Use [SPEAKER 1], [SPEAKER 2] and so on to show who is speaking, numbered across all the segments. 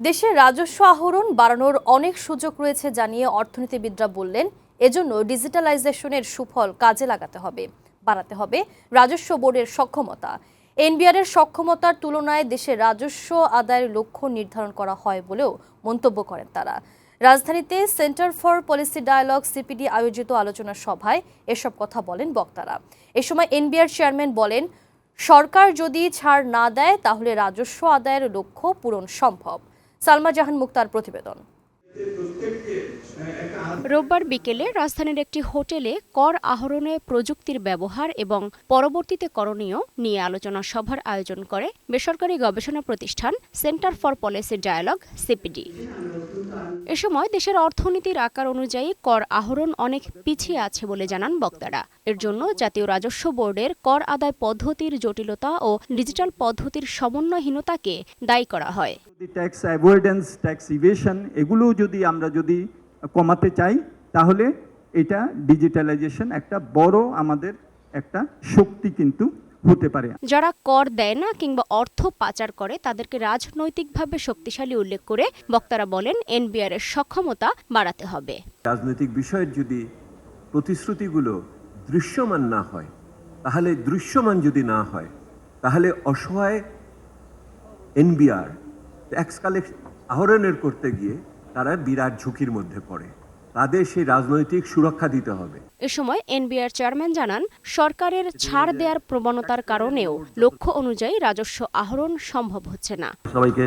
[SPEAKER 1] দেশে রাজস্ব আহরণ বাড়ানোর অনেক সুযোগ রয়েছে জানিয়ে অর্থনীতিবিদরা বললেন, এজন্য ডিজিটালাইজেশনের সুফল কাজে লাগাতে হবে, বাড়াতে হবে রাজস্ব বোর্ডের সক্ষমতা। এনবিআর এর সক্ষমতার তুলনায় দেশে রাজস্ব আদায়ের লক্ষ্য নির্ধারণ করা হয় বলেও মন্তব্য করেন তারা। রাজধানীতে centre for policy dialogue CPD আয়োজিত আলোচনা সভায় এসব কথা বলেন বক্তারা। এ সময় এনবিআর চেয়ারম্যান বলেন, সরকার যদি ছাড় না দেয় তাহলে রাজস্ব আদায়ের লক্ষ্য পূরণ সম্ভব। সালমা জাহান মুক্তার প্রতিবেদন।
[SPEAKER 2] রোববার বিকেলে রাজধানীর একটি হোটেলে কর আহরণে প্রযুক্তির ব্যবহার এবং পরবর্তীতে করণীয় নিয়ে আলোচনা সভার আয়োজন করে বেসরকারি গবেষণা প্রতিষ্ঠান centre for policy dialogue, CPD. এ সময় দেশের অর্থনীতির আকার অনুযায়ী কর আহরণ অনেক পিছিয়ে আছে বলে জানান বক্তারা। এর জন্য জাতীয় রাজস্ব বোর্ডের কর আদায় পদ্ধতির জটিলতা ও ডিজিটাল পদ্ধতির সমন্বয়হীনতাকে দায়ী করা হয়।
[SPEAKER 3] ট্যাক্স অ্যাভয়েডেন্স ট্যাক্স ইভেশন এগুলো যদি আমরা যদি কমাতে চাই, তাহলে এটা ডিজিটালাইজেশন একটা বড় আমাদের একটা শক্তি কিন্তু হতে পারে।
[SPEAKER 2] যারা কর দেয় না কিংবা অর্থ পাচার করে তাদেরকে রাজনৈতিকভাবে শক্তিশালী উল্লেখ করে বক্তারা বলেন এনবিআর এর সক্ষমতা বাড়াতে হবে।
[SPEAKER 4] রাজনৈতিক বিষয়ের যদি প্রতিশ্রুতিগুলো দৃশ্যমান না হয় তাহলে দৃশ্যমান যদি না হয় তাহলে অসহায় এনবিআর ট্যাক্স কালেক্ট আহরণের করতে গিয়ে তারা বিরাট ঝুঁকির মধ্যে পড়ে। তাদের সেই রাজনৈতিক সুরক্ষা দিতে হবে।
[SPEAKER 2] এ সময় এনবিআর চেয়ারম্যান জানান সরকারের ছাড় দেওয়ার প্রবণতার কারণেও লক্ষ্য অনুযায়ী রাজস্ব আহরণ সম্ভব হচ্ছে না।
[SPEAKER 5] সবাইকে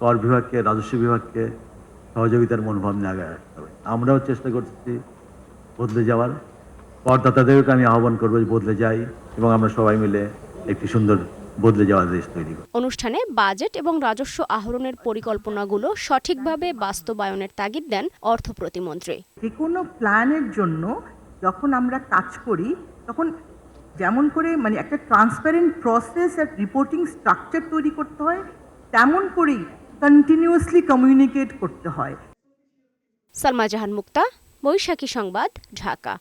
[SPEAKER 5] কর বিভাগকে রাজস্ব বিভাগকে সহযোগিতার মনোভাব নিয়ে আগে রাখতে হবে। আমরাও চেষ্টা করছি বদলে যাওয়ার। করদাতাদেরকে আমি আহ্বান করব বদলে যাই এবং আমরা সবাই মিলে একটি সুন্দর বদলে যাওয়ার দেশ তৈরি করি।
[SPEAKER 2] অনুষ্ঠানে বাজেট এবং রাজস্ব আহরণের পরিকল্পনাগুলো সঠিকভাবে বাস্তবায়নের তাগিদ দেন অর্থ প্রতিমন্ত্রী।
[SPEAKER 6] যে কোনো প্ল্যানের জন্য যখন আমরা কাজ করি তখন যেমন করে মানে একটা ট্রান্সপারেন্ট প্রসেস আর রিপোর্টিং স্ট্রাকচার তৈরি করতে হয় তেমন করেই কন্টিনিউয়াসলি কমিউনিকেট করতে হয়।
[SPEAKER 2] সালমা জাহান মুক্তা বৈশাখী সংবাদ ঢাকা।